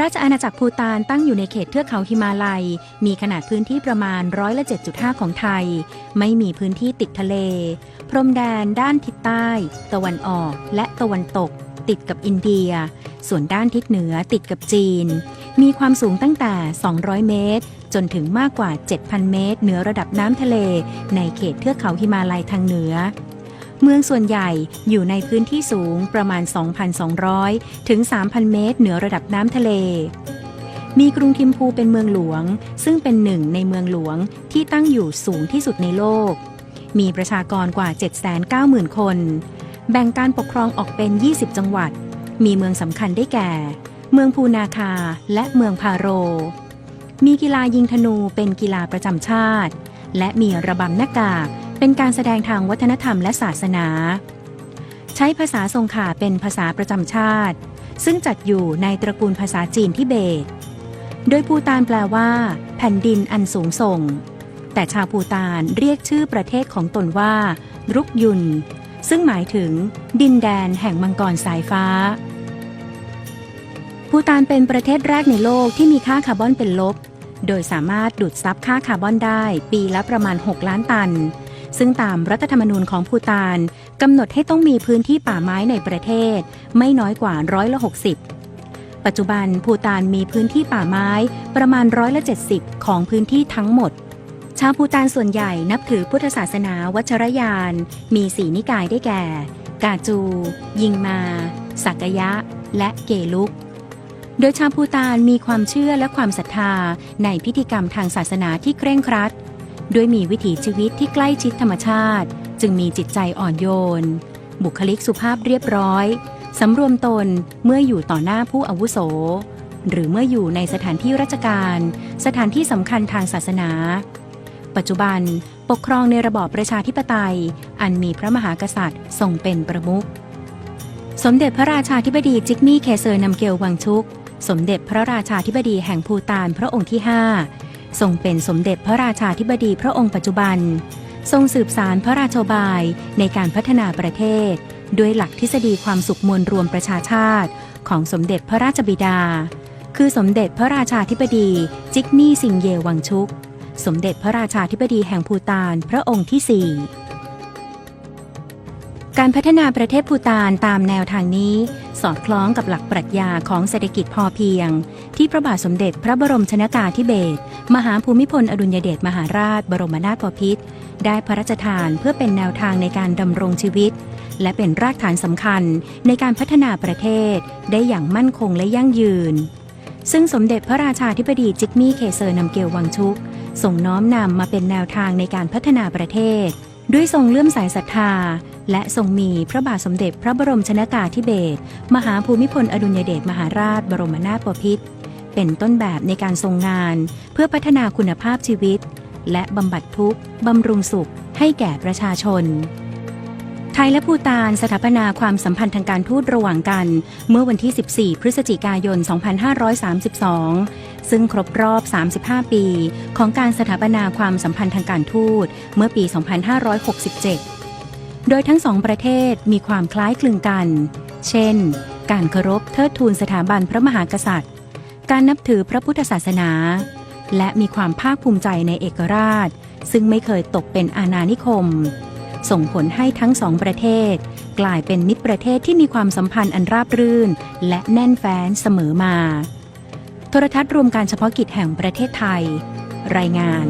ราชอาณาจักรภูตานตั้งอยู่ในเขตเทือกเขาหิมาลัย มีขนาดพื้นที่ประมาณร้อยละ7.5 ของไทย ไม่มีพื้นที่ติดทะเล พรมแดนด้านทิศใต้ ตะวันออกและตะวันตก ติดกับอินเดีย ส่วนด้านทิศเหนือติดกับจีน มีความสูงตั้งแต่ 200 เมตร จนถึงมากกว่า 7,000 เมตร เหนือระดับน้ำทะเล ในเขตเทือกเขาหิมาลัยทางเหนือ เมืองส่วนใหญ่อยู่ในพื้นที่สูงประมาณ 2,200 ถึง 3,000 เมตร เหนือระดับน้ำทะเล มีกรุงทิมพูเป็นเมืองหลวง ซึ่งเป็นหนึ่งในเมืองหลวงที่ตั้งอยู่สูงที่สุดในโลก มีประชากรกว่า 790,000 คน แบ่งการปกครองออกเป็น 20 จังหวัด มีเมืองสำคัญได้แก่ เมืองพูนาคาและเมืองพาโร มีกีฬายิงธนูเป็นกีฬาประจำชาติ และมีระบำหน้ากาก เป็นการแสดงทางวัฒนธรรมและศาสนา ใช้ภาษาทรงขาเป็นภาษาประจำชาติ ซึ่งจัดอยู่ในตระกูลภาษาจีนทิเบต โดยภูตานแปลว่า แผ่นดินอันสูงส่ง แต่ชาวภูตานเรียกชื่อประเทศของตนว่า รุกยุน ซึ่งหมายถึง ดินแดนแห่งมังกรสายฟ้าภูตานเป็นประเทศแรกในโลกที่มีค่าคาร์บอนเป็นลบ โดยสามารถดูดซับค่าคาร์บอนได้ปีละประมาณ 6 ล้านตัน ซึ่งตามรัฐธรรมนูญของภูตานกำหนดให้ต้องมีพื้นที่ป่าไม้ในประเทศ ไม่น้อยกว่าร้อยละ60 ปัจจุบันภูตานมีพื้นที่ป่าไม้ประมาณร้อยละ70 ของพื้นที่ทั้งหมด ชาวภูตานส่วนใหญ่นับถือพุทธศาสนาวัชรยาน มีสีนิกายได้แก่ กาจู ยิงมา สักยะ และเกลุกโดยชาวภูตานมีความเชื่อและความศรัทธาในพิธีกรรมทางศาสนาที่เคร่งครัด ด้วยมีวิถีชีวิตที่ใกล้ชิดธรรมชาติ จึงมีจิตใจอ่อนโยน บุคลิกสุภาพเรียบร้อย สำรวมตนเมื่ออยู่ต่อหน้าผู้อาวุโส หรือเมื่ออยู่ในสถานที่ราชการ สถานที่สำคัญทางศาสนา ปัจจุบันปกครองในระบอบประชาธิปไตย อันมีพระมหากษัตริย์ทรงเป็นประมุขสมเด็จพระราชาธิบดีจิกมี่เคเซอร์นำเกลวังชุก สมเด็จพระราชาธิบดีแห่งภูตานพระองค์ที่ 5 ทรงเป็นสมเด็จพระราชาธิบดีพระองค์ปัจจุบัน ทรงสืบสารพระราชบายในการพัฒนาประเทศ ด้วยหลักทฤษฎีความสุขมวลรวมประชาชาติ ของสมเด็จพระราชบิดา คือสมเด็จพระราชาธิบดี จิกนี่สิงเยวังชุก สมเด็จพระราชาธิบดีแห่งภูตานพระองค์ที่4 การพัฒนาประเทศภูตานตามแนวทางนี้ สอดคล้องกับหลักปรัชญาของเศรษฐกิจพอเพียง ที่พระบาทสมเด็จพระบรมชนากาธิเบศรมหาภูมิพลอดุลยเดชมหาราช บรมนาถบพิตรได้พระราชทานเพื่อเป็นแนวทางในการดำรงชีวิต และเป็นรากฐานสำคัญในการพัฒนาประเทศ ได้อย่างมั่นคงและยั่งยืน ซึ่งสมเด็จพระราชาธิบดีจิกมี่เคเซอร์นำเกลวังชุกส่งน้อมนำมาเป็นแนวทางในการพัฒนาประเทศ ด้วยทรงเลื่อมใสศรัทธา และทรงมีพระบาทสมเด็จพระบรมชนากาธิเบศรมหาภูมิพลอดุลยเดชมหาราชบรมนาถบพิตรเป็นต้นแบบในการทรงงาน เพื่อพัฒนาคุณภาพชีวิต และบำบัดทุกข์บำรุงสุขให้แก่ประชาชน ไทยและภูตานสถาปนาความสัมพันธ์ทางการทูตระหว่างกัน เมื่อวันที่ 14 พฤศจิกายน 2532 ซึ่งครบรอบ 35 ปี ของการสถาปนาความสัมพันธ์ทางการทูตเมื่อปี 2567 โดยทั้งสองประเทศมีความคล้ายคลึงกัน เช่น การเคารพเทิดทูนสถาบันพระมหากษัตริย์ การนับถือพระพุทธศาสนา และมีความภาคภูมิใจในเอกราช ซึ่งไม่เคยตกเป็นอาณานิคม ส่งผลให้ทั้งสองประเทศ กลายเป็นมิตรประเทศที่มีความสัมพันธ์อันราบรื่น และแน่นแฟ้นเสมอมา โทรทัศน์รวมการเฉพาะกิจแห่งประเทศไทย รายงาน